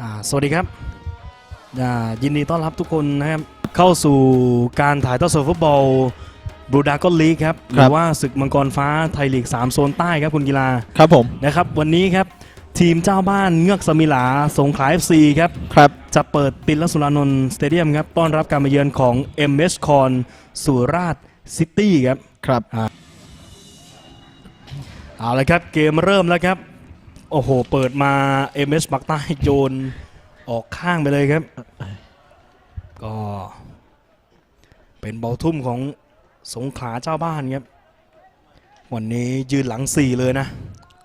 อ่าสวัสดีครับอ่ายินดีต้อนรับทุกคนนะครับเข้าสู่การถ่ายทอดสดฟุตบอลบรูดากอนลีกครับหครัรืบอว่าศึกมังกรฟ้าไทยลีก 3 โซนใต้ครับคุณกีฬาครับผมนะครับวันนี้ครับทีมเจ้าบ้านเงือกสมิลาสงขลา FC ครับครับจะเปิดตินลสุรานนท์สเตเดียมครับต้อนรับการมาเยือนของ MS คอนสุราษฎร์ซิตี้ครับครับเอาละครับเกมเริ่มแล้วครับ โอ้โห เปิดมา MS ปักใต้โยนออกข้างไปเลยครับ ก็ เป็นบอลทุ่มของสงขลาเจ้าบ้านครับ วันนี้ยืนหลัง4เลยนะ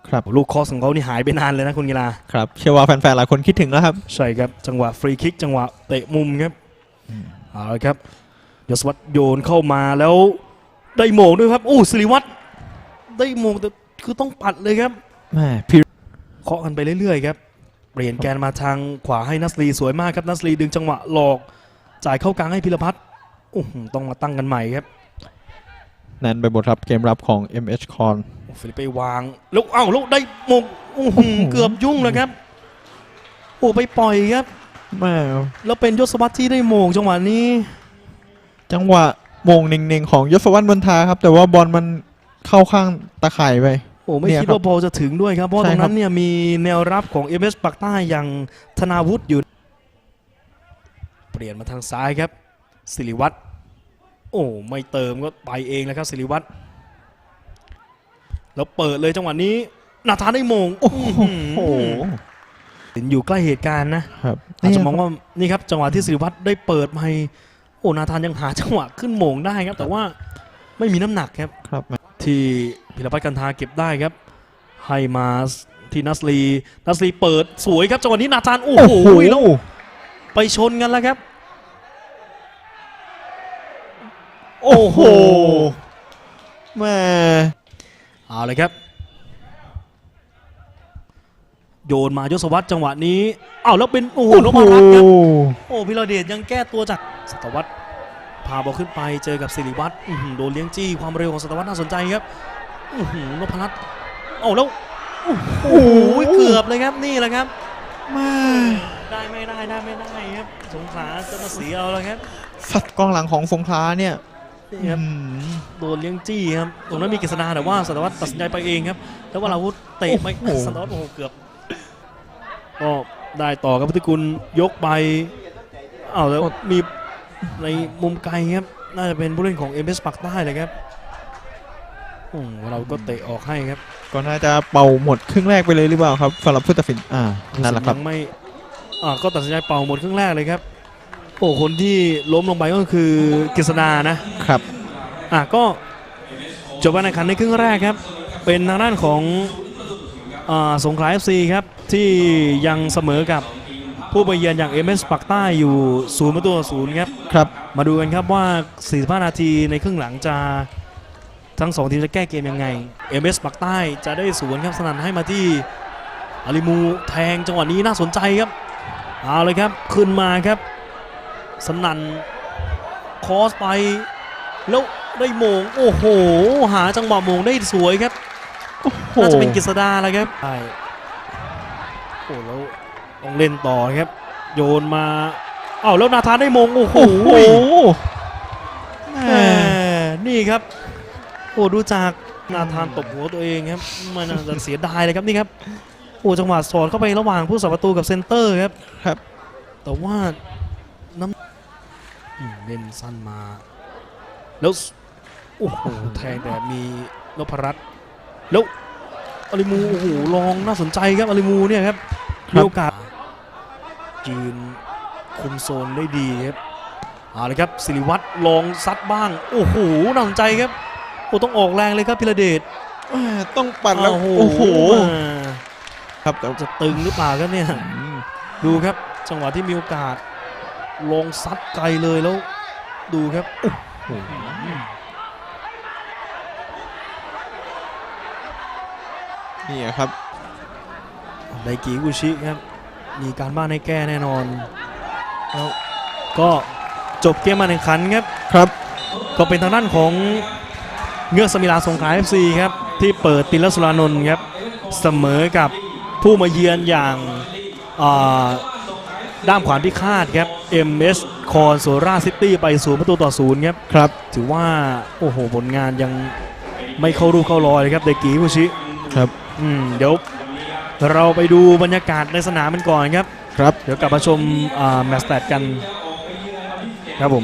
ครับลูกคอสของเขานี่หายไปนานเลยนะคุณกีฬาครับเชื่อว่าแฟนๆหลายคนคิดถึงแล้วครับ ใช่ครับ จังหวะฟรีคิกจังหวะเตะมุมครับเอาละครับยศวัตรโยนเข้ามาแล้วได้โมงด้วยครับโอ้สิริวัตรได้โมงแต่คือต้องปัดเลยครับ แม่พี่ เคาะกันไปเรื่อยๆครับเปลี่ยนแกนมาทางขวาให้นัสลีสวยมากครับนัสลีดึงจังหวะหลอกจ่ายเข้ากลางให้พิรพัฒน์อื้อหือต้องมาตั้งกันใหม่ครับแนนไปหมดครับเกมรับของ MH c o n โอ้ฟิลิปไปวางแล้วเอ้าแล้วได้โมงอื้อหือเกือบยุ่งแล้วครับ โอ้ไปปล่อยครับแม่แล้วเป็นยศวัตรที่ได้โมงจังหวะนี้ จังหวะโมงหนึ่งๆของยศวรรณบนทาครับ แต่ว่าบอลมันเข้าข้างตะข่ายไป โอ้ไม่เนี่ยคิดครับว่าบอลจะถึงด้วยครับ เพราะว่าใช่ตรงครับนั้นเนี่ยมีแนวรับของเอเมสปักใต้อย่างธนาวุฒิอยู่ เปลี่ยนมาทางซ้ายครับ สิริวัตรโอ้ไม่เติมก็ไปเองแล้วครับสิริวัตรแล้วเปิดเลยจังหวะนี้นาธานได้โมงโอ้โหอยู่ใกล้เหตุการณ์นะ ครับอาจจะมองว่านี่ครับจังหวะที่สิริวัตรได้เปิดมาโอ้นาธานยังหาจังหวะขึ้นโมงได้ครับ แต่ว่าไม่มีน้ำหนักครับ ครับ ที่พิรพัฒน์กันทาเก็บได้ครับ ให้มาที่นัสลีนัสลีเปิดสวยครับจังหวะนี้นาธานโอ้โอ้โหโหแล้วไปชนกันแล้วครับ โอ้โหแม่เอาเลยครับ โยนมายศวัตรจังหวะนี้อ้าวแล้วเป็นโอ้โหนพรัตน์ครับโอ้พิรเดชยังแก้ตัวจากสตวัตร พาบอลขึ้นไปเจอกับสิริวัตรอื้อหือโดนเลี้ยงจี้ความเร็วของสตวัตรน่าสนใจครับอื้อหือนพรัตน์โอ้แล้วโอ้โหเกือบเลยครับนี่แหละครับแม่ได้ไม่ได้ได้ไม่ได้ครับสงขลาจะมาเสียเอาแล้วครับสัตว์กองหลังของสงขลาเนี่ยนี่ครับอืมโดนเลี้ยงจี้ครับตรงนั้นมีกฤษณาแต่ว่าสตวัตตัดสินใจไปเองครับ แล้ววราวุธเตะไม่โอ้โหสตวัตโอ้โหเกือบก็ได้ต่อกับพุทธิกุลยกไปอ้าวแล้วมี ในมุมไกลครับ น่าจะเป็นผู้เล่นของเอ็มเอสปักใต้เลยครับอืมเราก็เตะออกให้ครับ ก็น่าจะเป่าหมดครึ่งแรกไปเลยหรือเปล่าครับสำหรับผู้ตัดสินอ่านั่นแหละครับยังไม่อ่าก็ตัดสินใจเป่าหมดครึ่งแรกเลยครับโอ้คนที่ล้มลงไปก็คือกฤษณานะครับอะก็จบการแข่งขันในครึ่งแรกครับ เป็นทางด้านของอาสงขลา FC ครับที่ยังเสมอกับ ผู้ไปเยือนอย่าง MS ปักใต้อยู่ศูนย์ประตูต่อศูนย์ครับครับ มาดูกันครับว่า 45 นาทีในครึ่งหลังจะทั้งสองทีมจะแก้เกมยังไง MS ปักใต้จะได้สวนครับสนั่นให้มาที่อาริมูแทงจังหวะนี้น่าสนใจครับเอาเลยครับขึ้นมาครับ สนั่นคอสไป แล้วได้โมง โอ้โห หาจังหวะโมงได้สวยครับน่าจะเป็นกฤษดาแล้วครับใช่โอ้แล้ว ต้องเล่นต่อครับ โยนมาอ้าวแล้วนาธานได้โมงโอ้โหโอ้โหแหมนี่ครับโอ้ดูจากนาธานตบหัวตัวเองครับมันน่าจะเสียดายเลยครับนี่ครับโอ้จังหวะสอดเข้าไประหว่างผู้สัประตูกับเซนเตอร์ครับครับ แต่ว่าน้ำอืมเล่นสั้นมาแล้วสโอ้โหแทงแต่มีนพรัตน์แล้วอาริมูโอ้โหลองน่าสนใจครับอาริมูเนี่ยครับครับ มีโอกาสยืนคุมโซนได้ดีครับเอาเลยครับสิริวัตรลองซัดบ้าง โอ้โหน่าสนใจครับโอ้ต้องออกแรงเลยครับพิระเดชแม่ต้องปัดแล้วอ้าวโอ้โหอ่าครับแต่จะตึงหรือเปล่าครับเนี่ยอืมดูครับจังหวะที่มีโอกาส ลงซัดไกลเลยแล้ว ดูครับนี่ครับ ไดกิกุชิครับมีการบ้านให้แก้แน่นอนแล้วก็จบเกมมาแข่งขันครับครับ ก็เป็นทางด้านของเงือกสมิลาสงขลา FC ครับที่เปิดตินลสุรานนท์ครับเสมอกับผู้มาเยือนอย่างอ่าด้ามขวานพิฆาตครับ MS คอนโซราซิตี้ไปศูนย์ประตูต่อศูนย์ครับครับ ถือว่าโอ้โหผลงานยังไม่เข้ารูปเข้ารอยเลยครับเดกีฟุชิครับ อืมเดี๋ยว เราไปดูบรรยากาศในสนามมันก่อนครับ ครับ เดี๋ยวกลับมาชมอ่าแมตช์แตทกัน ครับผม